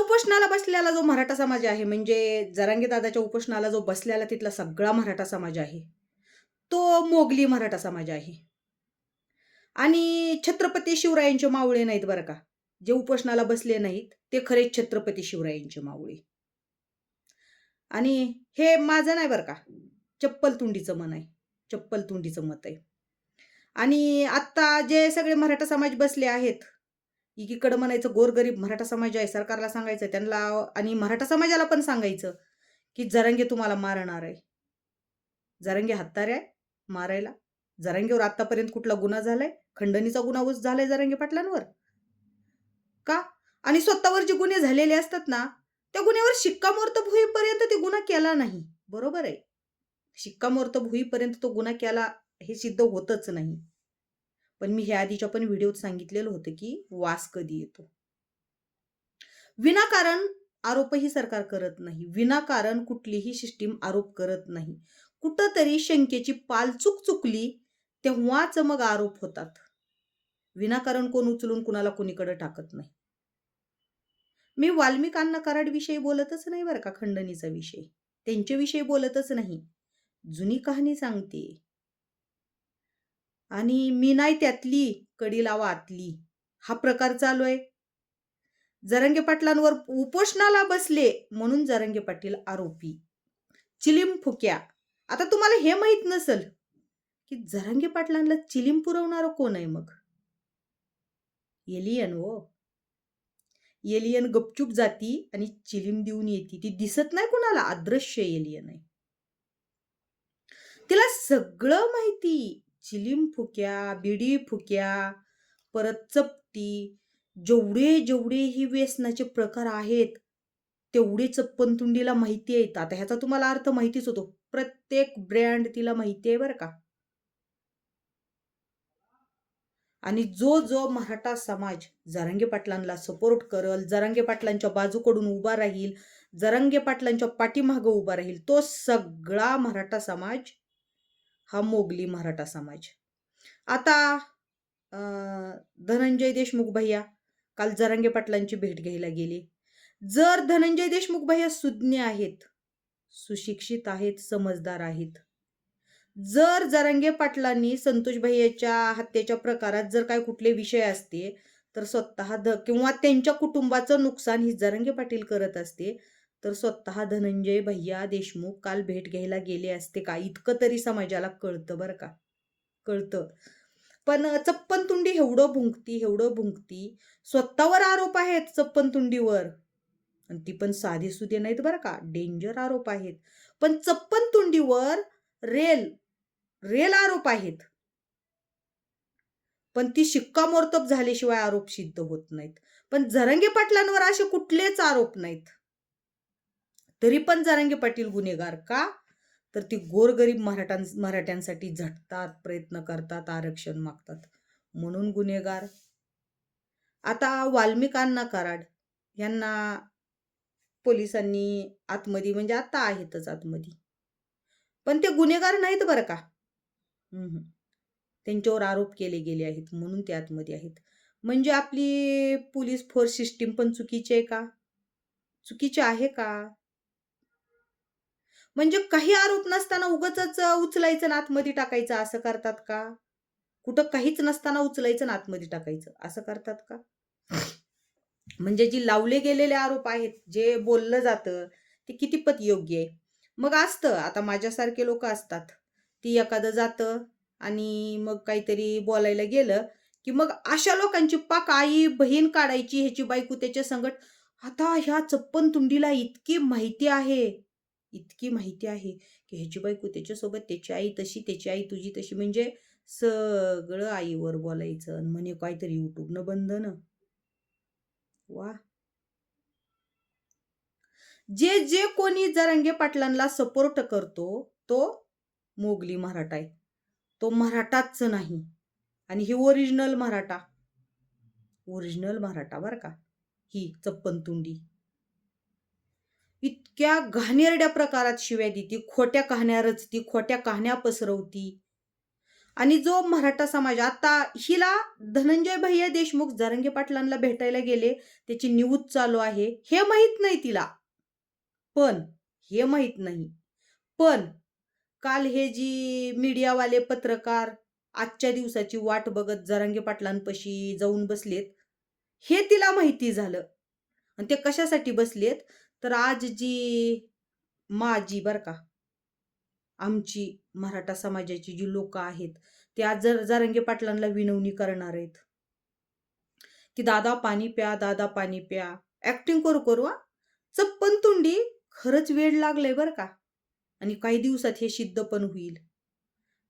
उपोषणाला बसलेला जो मराठा समाज आहे म्हणजे जरांगी दादाच्या उपोषणाला जो बसलेला तिथला सगळा मराठा समाज आहे तो मोगली मराठा समाज आहे. आणि छत्रपती शिवरायांचे मावळे नाहीत बरं का. जे उपोषणाला बसले नाहीत ते खरे छत्रपती शिवरायांचे मावळे. आणि हे माझं नाही बरं का. चप्पल तुंडीचं मन आहे. चप्पल तुंडीचं मत आहे. आणि आत्ता जे सगळे मराठा समाज बसले आहेत एकीकडं म्हणायचं गोरगरीब मराठा समाज आहे सरकारला सांगायचं त्यांना आणि मराठा समाजाला पण सांगायचं की जरंगे तुम्हाला मारणार आहे. जरंगे हत्तारे आहे मारायला. जरंगेवर आतापर्यंत कुठला गुन्हा झालाय? खंडणीचा गुन्हा झालाय जरंगे पाटलांवर. का? आणि स्वतःवर जे गुन्हे झालेले असतात ना त्या गुन्ह्यावर शिक्कामोर्तब होईपर्यंत ते गुन्हा केला नाही. बरोबर आहे. शिक्कामोर्तब होईपर्यंत तो गुन्हा केला हे सिद्ध होतच नाही. पण मी हे आधीच्या पण व्हिडिओत सांगितलेलं होतं की वास कधी येतो. विनाकारण आरोपही सरकार करत नाही. विनाकारण कुठलीही सिस्टीम आरोप करत नाही. कुठंतरी शंकेची पालचूक चुकली तेव्हाच मग आरोप होतात. विनाकारण कोण उचलून कुणाला कोणीकडे टाकत नाही. मी वाल्मिकांना कराडविषयी बोलतच नाही बरं का खंडणीचा विषय. त्यांच्याविषयी बोलतच नाही. जुनी कहाणी सांगते. आणि मी नाही त्यातली कडी लावा आतली. हा प्रकार चालू आहे. जरंगे पाटलांवर उपोषणाला बसले म्हणून जरंगे पाटील आरोपी. चिलीम फुक्या. आता तुम्हाला हे माहीत नसल की जरंगे पाटलांना चिलीम पुरवणारं कोण आहे मग? एलियन हो. एलियन गपचूप जाती आणि चिलीम देऊन येते. ती दिसत नाही कुणाला. अदृश्य एलियन आहे. तिला सगळं माहिती. चिलीम फुक्या बिडी फुक्या परत चपटी. जेवढे जेवढे ही व्यसनाचे प्रकार आहेत तेवढे चप्पन तुंडीला माहिती आहेत. आता ह्याचा तुम्हाला अर्थ माहितीच होतो. प्रत्येक ब्रँड तिला माहिती आहे बरं का? आणि जो जो मराठा समाज जरांगे पाटलांना सपोर्ट करल जरांगे पाटलांच्या बाजूकडून उभा राहील जरांगे पाटलांच्या पाठीमागं उभा राहील तो सगळा मराठा समाज हा मोगली मराठा समाज. आता धनंजय देशमुख भैया काल जरांगे पाटलांची भेट घ्यायला गेले. जर धनंजय देशमुख भैया सुज्ञ आहेत सुशिक्षित आहेत समजदार आहेत जर जरांगे पाटलांनी संतोष भैयाच्या हत्येच्या प्रकारात जर काय कुठले विषय असते तर स्वतः ध किंवा त्यांच्या कुटुंबाचं नुकसान ही जरांगे पाटील करत असते तर स्वतः धनंजय भैया देशमुख काल भेट घ्यायला गेले असते का? इतकं तरी समाजाला कळतं बरं का? कळतं. पण चप्पन तुंडी एवढं भुंकती एवढं भुंकती. स्वतःवर आरोप आहेत चप्पन तुंडीवर आणि ती पण साधी सुधी नाहीत बरं का? डेंजर आरोप आहेत. पण चप्पन तुंडीवर रेल रेल आरोप आहेत. पण ती शिक्कामोर्तब झाल्याशिवाय आरोप सिद्ध होत नाहीत. पण जरंगे पाटलांवर असे कुठलेच आरोप नाहीत. तरी पण जरांगे पाटील गुन्हेगार का? तर ती गोरगरीब मराठां मराठ्यांसाठी झटतात प्रयत्न करतात आरक्षण मागतात. म्हणून गुन्हेगार. आता वाल्मिकांना कराड यांना पोलिसांनी आतमध्ये म्हणजे आता आहेतच आतमध्ये पण ते गुन्हेगार नाहीत बरं का? त्यांच्यावर आरोप केले गेले आहेत म्हणून ते आतमध्ये आहेत. म्हणजे आपली पोलीस फोर्स सिस्टीम पण चुकीची आहे का? चुकीची आहे का? म्हणजे काही आरोप नसताना उगच उचलायचं ना आतमध्ये टाकायचं असं करतात का? कुठं काहीच नसताना उचलायचं ना आतमध्ये टाकायचं असं करतात का? म्हणजे जी लावले गेलेले आरोप आहेत जे बोललं जातं ते कितीपत योग्य आहे? मग असतं. आता माझ्यासारखे लोक असतात. ती एखादं जातं आणि मग काहीतरी बोलायला गेलं की मग अशा लोकांची पाक आई बहीण काढायची ह्याची बायको त्याच्या संगट आता ह्या चप्पन तुंडीला इतकी माहिती आहे. इतकी माहिती आहे की ह्याची बायको त्याच्यासोबत त्याची आई तशी त्याची आई तुझी तशी. म्हणजे सगळं आईवर बोलायचं आणि म्हणे काहीतरी युट्यूबनं बंधन वा. जे जे कोणी जरांगे पाटलांना सपोर्ट करतो तो मोगली मराठा आहे. तो मराठाच नाही. आणि ही ओरिजिनल मराठा. ओरिजिनल मराठा बरं का. ही चप्पन तुंडी. इतक्या घाणेरड्या प्रकारात शिव्या देती खोट्या कहाण्या रचती खोट्या कहाण्या पसरवती. आणि जो मराठा समाज आता हिला धनंजय भैया देशमुख जरंगे पाटलांना भेटायला गेले त्याची न्यूज चालू आहे हे माहीत नाही तिला. पण हे माहीत नाही. पण काल हे जी मीडियावाले पत्रकार आजच्या दिवसाची वाट बघत जरांगे पाटलांपाशी जाऊन बसलेत हे तिला माहिती झालं. आणि ते कशासाठी बसलेत? तर आज जी माझी बर का आमची मराठा समाजाची जी लोक आहेत ते आज जर जरांगे पाटलांना विनवणी करणार आहेत. की दादा पाणी प्या दादा पाणी प्या ऍक्टिंग करू करू हा. चप्पन तुंडी खरंच वेळ लागलाय बरं का. आणि काही दिवसात हे सिद्ध पण होईल.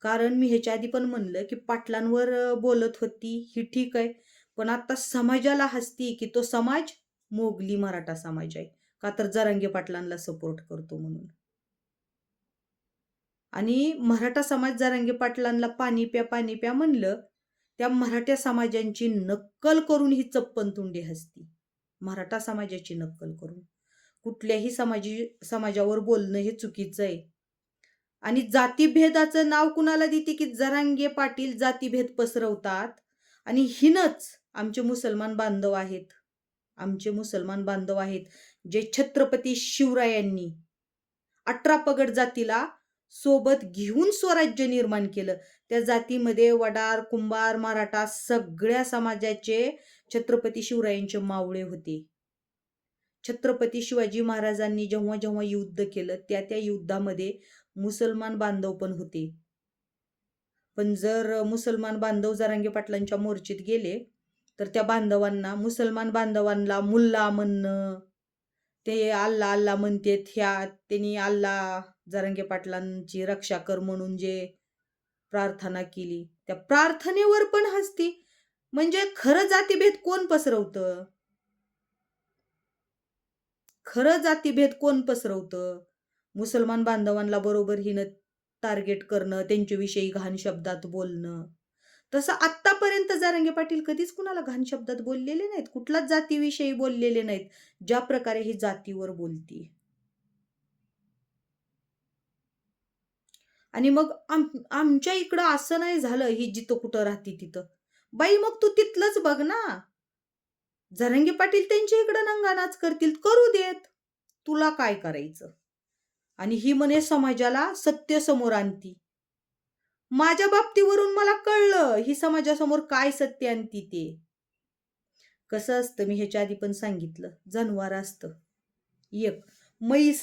कारण मी ह्याच्या आधी पण म्हणलं की पाटलांवर बोलत होती ही ठीक आहे. पण आता समाजाला हसती की तो समाज मोगली मराठा समाज आहे. का तर जरांगे पाटलांना सपोर्ट करतो म्हणून. आणि मराठा समाज जरांगे पाटलांना पाणी प्या पाणी प्या म्हणलं त्या मराठा समाजांची नक्कल करून ही चप्पन तुंडी हसती. मराठा समाजाची नक्कल करून. कुठल्याही समाजी समाजावर बोलणं हे चुकीचं आहे. आणि जातीभेदाचं नाव कुणाला देते की जरांगे पाटील जातीभेद पसरवतात? आणि हिनच आमचे मुसलमान बांधव आहेत. आमचे मुसलमान बांधव आहेत जे छत्रपती शिवरायांनी अठरा पगड जातीला सोबत घेऊन स्वराज्य निर्माण केलं. त्या जातीमध्ये वडार कुंभार मराठा सगळ्या समाजाचे छत्रपती शिवरायांचे मावळे होते. छत्रपती शिवाजी महाराजांनी जेव्हा जेव्हा युद्ध केलं त्या त्या युद्धामध्ये मुसलमान बांधव पण होते. पण जर मुसलमान बांधव जरांगे पाटलांच्या मोर्चेत गेले तर त्या बांधवांना मुसलमान बांधवांना मुल्ला म्हणणं ते अल्ला अल्ला म्हणतेत ह्या त्यांनी अल्ला जरांगे पाटलांची रक्षा कर म्हणून जे प्रार्थना केली. त्या प्रार्थनेवर पण हसती. म्हणजे खरं जातीभेद कोण पसरवतं? खरं जातीभेद कोण पसरवतं? मुसलमान बांधवांना बरोबर हिनं टार्गेट करणं त्यांच्याविषयी घाण शब्दात बोलणं. तसं आत्तापर्यंत जारंगे पाटील कधीच कुणाला घाण शब्दात बोललेले नाहीत कुठलाच जातीविषयी बोललेले नाहीत ज्या प्रकारे ही जातीवर बोलती. आणि मग आम आमच्या इकडं असं नाही झालं ही जिथं कुठं राहते तिथं. बाई मग तू तिथलंच बघ ना. जरंगे पाटील त्यांच्या इकडं नंगानाच करतील करू देत. तुला काय करायचं? आणि ही म्हणे समाजाला सत्य समोर आणती. माझ्या बाबतीवरून मला कळलं ही समाजासमोर काय सत्य आणती ते कसं असतं मी ह्याच्या आधी पण सांगितलं. जनावर असतं. एक म्हैस.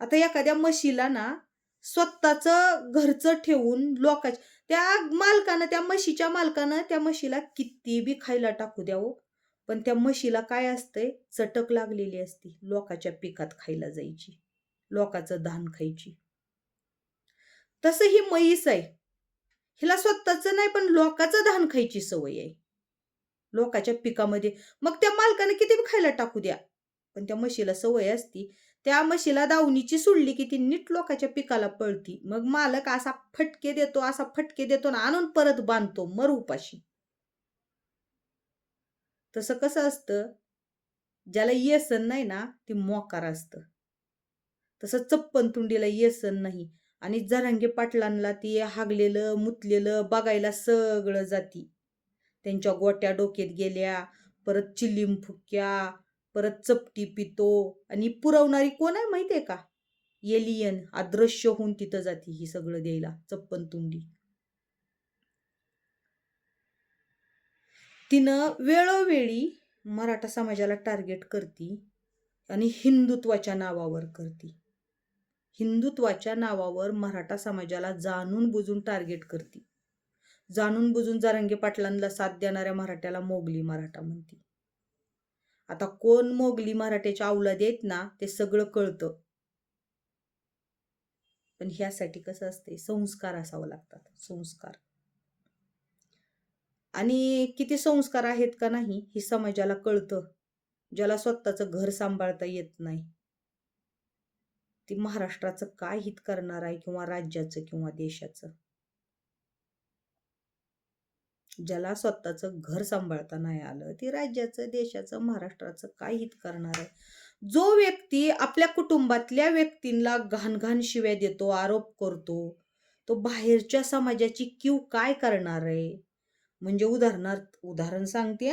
आता एखाद्या म्हशीला ना स्वतःचं घरचं ठेवून लोकांच्या त्या मालकानं त्या म्हशीच्या मालकानं त्या म्हशीला किती बी खायला टाकू द्यावं हो. पण त्या म्हशीला काय असतंय? चटक लागलेली असती लोकाच्या पिकात खायला जायची. लोकाचं धान खायची. तसं ही म्हैस आहे. हिला स्वतःचं नाही पण लोकाचं धान खायची सवय आहे. लोकाच्या पिकामध्ये. मग त्या मालकाने किती बी खायला टाकू द्या. पण त्या म्हशीला सवय असती. त्या म्हशीला दावणीची सोडली की ती नीट लोकाच्या पिकाला पळती. मग मालक असा फटके देतो असा फटके देतो ना आणून परत बांधतो मर उपाशी. तसं कसं असतं? ज्याला येसन नाही ना ती मोकार असतं. तसं चप्पन तुंडीला येसन नाही. आणि जरांगे पाटलांना ती हागलेलं मुतलेलं बघायला सगळं जाती. त्यांच्या गोट्या डोक्यात गेल्या परत चिलीम फुक्या परत चपटी पितो आणि पुरवणारी कोण आहे माहिती आहे का? एलियन अदृश्य होऊन तिथं जाती ही सगळं द्यायला चप्पन तुंडी. तिनं वेळोवेळी मराठा समाजाला टार्गेट करती आणि हिंदुत्वाच्या नावावर करती. हिंदुत्वाच्या नावावर मराठा समाजाला जाणून बुजून टार्गेट करते. जाणून बुजून जारंगे पाटलांना साथ देणाऱ्या मराठ्याला मोगली मराठा म्हणते. आता कोण मोगली मराठ्याच्या अवलाद आहेत ना ते सगळं कळतं. पण ह्यासाठी कसं असते संस्कार असावं लागतात संस्कार. आणि किती संस्कार आहेत का नाही हे समाजाला कळतं. ज्याला स्वतःचं घर सांभाळता येत नाही. ती महाराष्ट्राचं काय हित करणार आहे किंवा राज्याचं किंवा देशाचं? ज्याला स्वतःचं घर सांभाळता नाही आलं ती राज्याचं देशाचं महाराष्ट्राचं काय हित करणार आहे? जो व्यक्ती आपल्या कुटुंबातल्या व्यक्तींना घाण घाण शिव्या देतो आरोप करतो तो बाहेरच्या समाजाची क्यू काय करणार आहे? म्हणजे उदाहरणार्थ उदाहरण सांगते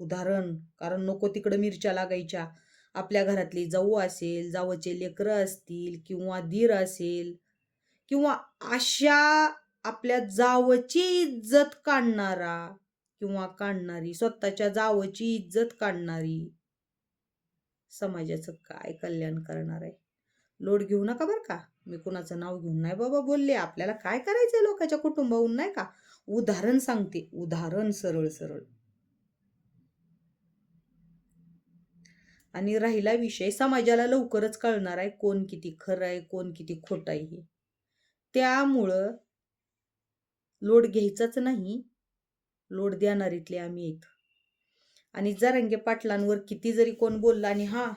उदाहरण कारण नको तिकडं मिरच्या लागायच्या. आपल्या घरातली जाऊ असेल जावचे लेकरं असतील किंवा दीर असेल किंवा अशा आपल्या जावची इज्जत काढणारा किंवा काढणारी स्वतःच्या जावची इज्जत काढणारी समाजाचं काय कल्याण करणार आहे? लोड घेऊ नका बरं का? मी कुणाचं नाव घेऊन नाही बाबा बोलले. आपल्याला काय करायचंय लोकांच्या कुटुंबाहून नाही का? उदाहरण सांगते. उदाहरण सरळ सरळ आणि राहिला विषय समाजाला लवकरच कळणार आहे कोण किती खरं आहे कोण किती खोटं आहे हे. त्यामुळं लोड घ्यायचाच नाही. लोड देणारीतले आम्ही आहेत आणि जरांगे पाटलांवर किती जरी कोण बोलला आणि हा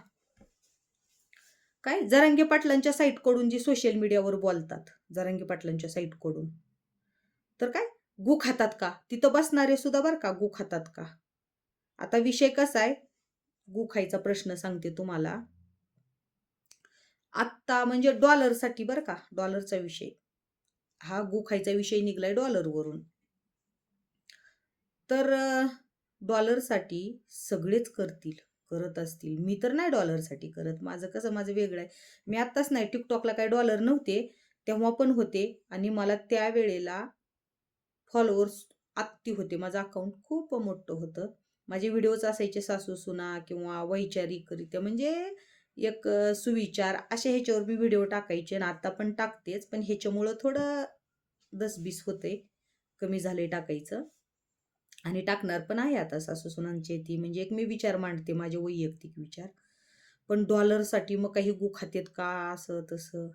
काय? जरांगे पाटलांच्या साईटकडून जी सोशल मीडियावर बोलतात जरांगे पाटलांच्या साईटकडून. तर काय? गु खातात का? तिथं बसणारे सुद्धा बरं का? गु खातात का? आता विषय कसा आहे? गुखायचा प्रश्न सांगते तुम्हाला. आत्ता म्हणजे डॉलरसाठी बरं का डॉलरचा विषय. हा गुखायचा विषय निघलाय डॉलरवरून तर डॉलरसाठी सगळेच करतील करत असतील. मी तर नाही डॉलरसाठी करत. माझं कसं माझं वेगळं आहे. मी आत्ताच नाही टिकटॉकला काय डॉलर नव्हते तेव्हा पण होते. आणि मला त्यावेळेला फॉलोअर्स आत्ती होते. माझं अकाउंट खूप मोठं होतं. माझे व्हिडिओज असायचे सासू सुना किंवा वैचारिकरित्या म्हणजे एक सुविचार अशा ह्याच्यावर मी व्हिडिओ टाकायचे आणि आता पण टाकतेच पण ह्याच्यामुळं थोडं दसबीस होते कमी झाले टाकायचं. आणि टाकणार पण आहे आता सासू सुनांची ती म्हणजे एक मी विचार मांडते माझे वैयक्तिक विचार. पण डॉलरसाठी मग काही गुखातेत का असं तसं?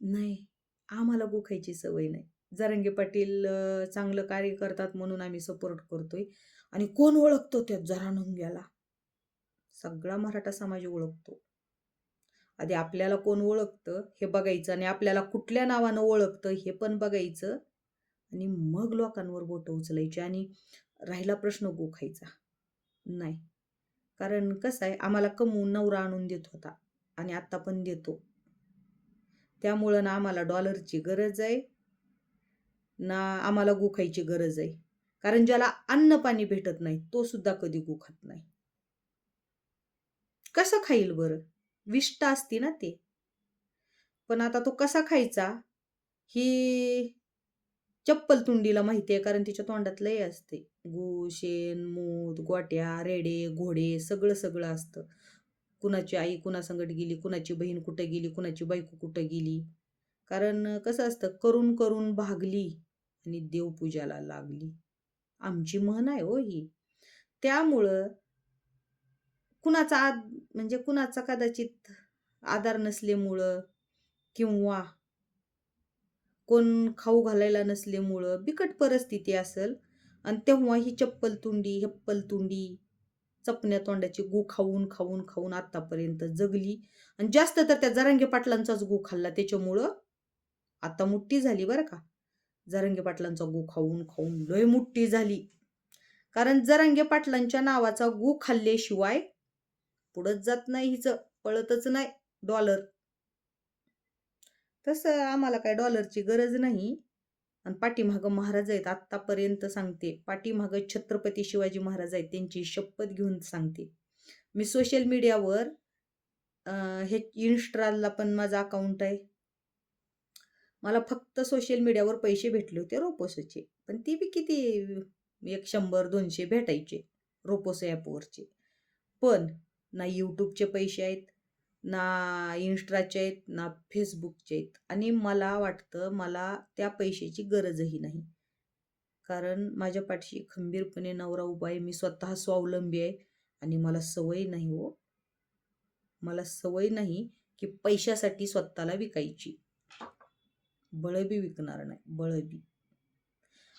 नाही आम्हाला गुखायची सवय नाही. जरंगे पाटील चांगलं कार्य करतात म्हणून आम्ही सपोर्ट करतोय. आणि कोण ओळखतो त्या जरानंग्याला सगळा मराठा समाज ओळखतो. आधी आपल्याला कोण ओळखतं हे बघायचं आणि आपल्याला कुठल्या नावानं ओळखतं हे पण बघायचं. आणि मग लोकांवर बोटं उचलायची आणि राहिला प्रश्न गोखायचा. नाही. कारण कसं आहे आम्हाला कमवून नवरा आणून देत होता आणि आत्ता पण देतो. त्यामुळं ना आम्हाला डॉलरची गरज आहे ना आम्हाला गोखायची गरज आहे. कारण ज्याला अन्न पाणी भेटत नाही तो सुद्धा कधी गो खात नाही. कसं खाईल बरं? विष्ट असती ना ते. पण आता तो कसा खायचा? ही चप्पल तुंडीला माहिती आहे कारण तिच्या तोंडात लय असते. गु शेण मूत गोट्या रेडे घोडे सगळं सगळं असतं. कुणाची आई कुणासंगट गेली कुणाची बहीण कुठं गेली कुणाची बायको कुठं गेली? कारण कसं असतं करून करून भागली आणि देवपूजाला लागली. आमची म्हण आहे हो ही. त्यामुळं कुणाचा आद म्हणजे कुणाचा कदाचित आधार नसल्यामुळं किंवा कोण खाऊ घालायला नसल्यामुळं बिकट परिस्थिती असेल आणि तेव्हा ही चप्पल तुंडी हेप्पल तुंडी चपण्या तोंडाची गू खाऊन खाऊन खाऊन आतापर्यंत जगली. आणि जास्त तर त्या जरांगे पाटलांचाच गू खाल्ला. त्याच्यामुळं आता मुठ्ठी झाली बरं का. जरांगे पाटलांचा गू खाऊन खाऊन लय मुठ्ठी झाली. कारण जरांगे पाटलांच्या नावाचा गू खाल्ल्याशिवाय पुढंच जात नाही हिचं पळतच नाही डॉलर. तसं आम्हाला काय डॉलरची गरज नाही. आणि पाठीमागं महाराज आहेत आत्तापर्यंत सांगते. पाठीमागं छत्रपती शिवाजी महाराज आहेत त्यांची शपथ घेऊन सांगते. मी सोशल मीडियावर हे इन्स्टाला पण माझं अकाउंट आहे. मला फक्त सोशल मीडियावर पैसे भेटले होते रोपोसचे. पण ती बी किती एक शंभर दोनशे भेटायचे रोपोस ॲपवरचे पण ना यूट्यूबचे पैसे आहेत ना इन्स्टाचे आहेत ना फेसबुकचे आहेत. आणि मला वाटतं मला त्या पैशाची गरजही नाही. कारण माझ्या पाठीशी खंबीरपणे नवरा उभा आहे मी स्वतः स्वावलंबी आहे. आणि मला सवय नाही हो. मला सवय नाही की पैशासाठी स्वतःला विकायची. बळबी विकणार नाही बळबी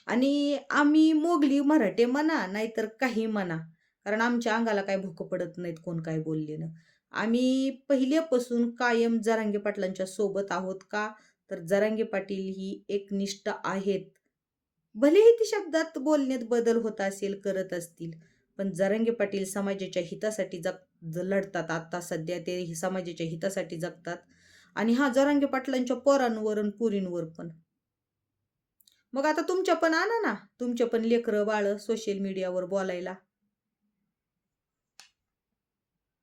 आणि आम्ही मोगली मराठे म्हणा नाहीतर काही म्हणा कारण आमच्या अंगाला काय भूक पडत नाहीत कोण काय बोलले ना आम्ही पहिल्यापासून कायम जरांगे पाटलांच्या सोबत आहोत का? तर जरांगे पाटील ही एकनिष्ठ आहेत. भलेही ती शब्दात बोलण्यात बदल होत असेल करत असतील पण जरांगे पाटील समाजाच्या हितासाठी जग ज- लढतात. आत्ता सध्या ते समाजाच्या हितासाठी जगतात. आणि हा जरांगे पाटलांच्या पोरांवर आणि पुरींवर पण. मग आता तुमच्या पण आणा ना. तुमच्या पण लेकरं बाळ सोशल मीडियावर बोलायला.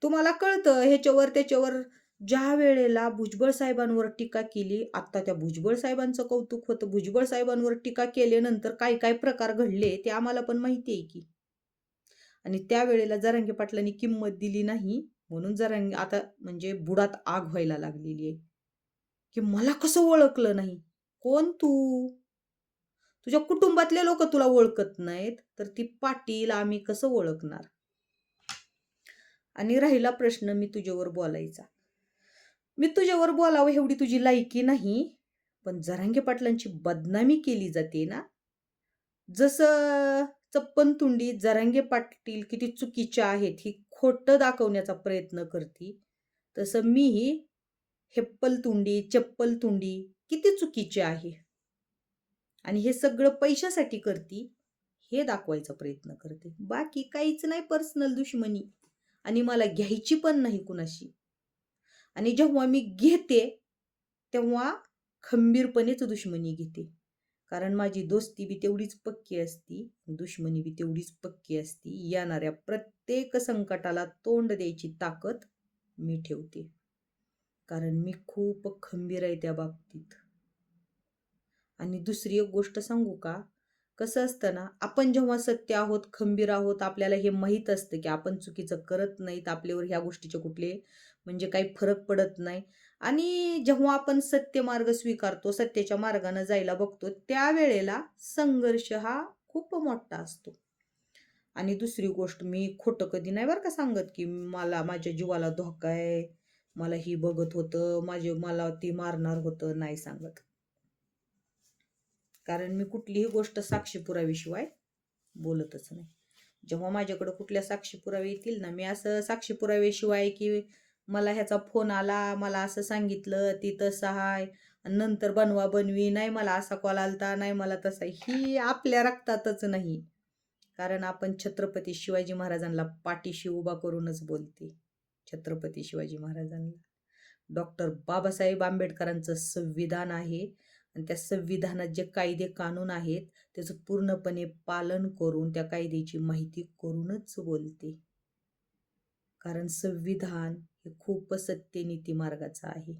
तुम्हाला कळतं ह्याच्यावर त्याच्यावर ज्या वेळेला भुजबळ साहेबांवर टीका केली आता त्या भुजबळ साहेबांचं कौतुक होतं. भुजबळ साहेबांवर टीका केल्यानंतर काय काय प्रकार घडले ते आम्हाला पण माहिती आहे की. आणि त्यावेळेला जरांगे पाटलांनी किंमत दिली नाही. म्हणून जर आता म्हणजे बुडात आग व्हायला लागलेली आहे. की मला कसं ओळखलं नाही? कोण तू? तुझ्या कुटुंबातले लोक तुला ओळखत नाहीत तर ती पाटील आम्ही कसं ओळखणार? आणि राहिला प्रश्न मी तुझ्यावर बोलायचा. मी तुझ्यावर बोलावं एवढी तुझी लायकी नाही पण जरांगे पाटलांची बदनामी केली जाते ना? जसं चप्पन तुंडी जरांगे पाटील किती चुकीच्या आहेत ही खोटं दाखवण्याचा प्रयत्न करती तसं मीही हेप्पल तुंडी चप्पल तुंडी किती चुकीची आहे. आणि हे सगळं पैशासाठी करती हे दाखवायचा प्रयत्न करते. बाकी काहीच नाही पर्सनल दुश्मनी. आणि मला घ्यायची पण नाही कुणाशी. आणि जेव्हा मी घेते तेव्हा खंबीरपणेच दुश्मनी घेते. कारण माझी दोस्ती बी तेवढीच पक्की असती दुश्मनी बी तेवढीच पक्की असती येणाऱ्या प्रत्येक संकटाला तोंड द्यायची ताकद मी ठेवते. कारण मी खूप खंबीर आहे त्या बाबतीत. आणि दुसरी एक गोष्ट सांगू का? कसं असतं ना आपण जेव्हा सत्य आहोत खंबीर आहोत आपल्याला हे माहीत असतं की आपण चुकीचं करत नाहीत आपल्यावर ह्या गोष्टीचे कुठले म्हणजे काही फरक पडत नाही. आणि जेव्हा आपण सत्य मार्ग स्वीकारतो सत्याच्या मार्गानं जायला बघतो त्यावेळेला संघर्ष हा खूप मोठा असतो. आणि दुसरी गोष्ट मी खोटं कधी नाही बरं का सांगत की मला माझ्या जीवाला धोका आहे मला ही बघत होतं माझे मला ती मारणार होतं नाही सांगत. कारण मी कुठलीही गोष्ट साक्षी पुराव्याशिवाय बोलतच नाही. जेव्हा माझ्याकडं कुठल्या साक्षी पुरावे येतील ना मी असं साक्षी पुराव्याशिवाय की मला ह्याचा फोन आला मला असं सांगितलं ती तसं आहे नंतर बनवा बनवी नाही मला असा कॉल आलता नाही मला तसा ही आपल्या रक्तातच नाही. कारण आपण छत्रपती शिवाजी महाराजांना पाठीशी उभा करूनच बोलते. छत्रपती शिवाजी महाराजांना. डॉक्टर बाबासाहेब आंबेडकरांचं संविधान आहे आणि त्या संविधानात जे कायदे कानून आहेत त्याचं पूर्णपणे पालन करून त्या कायद्याची माहिती करूनच बोलते. कारण संविधान हे खूप सत्यनीती मार्गाचं आहे.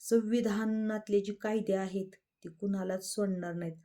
संविधानातले जे कायदे आहेत ते कुणालाच सोडणार नाहीत.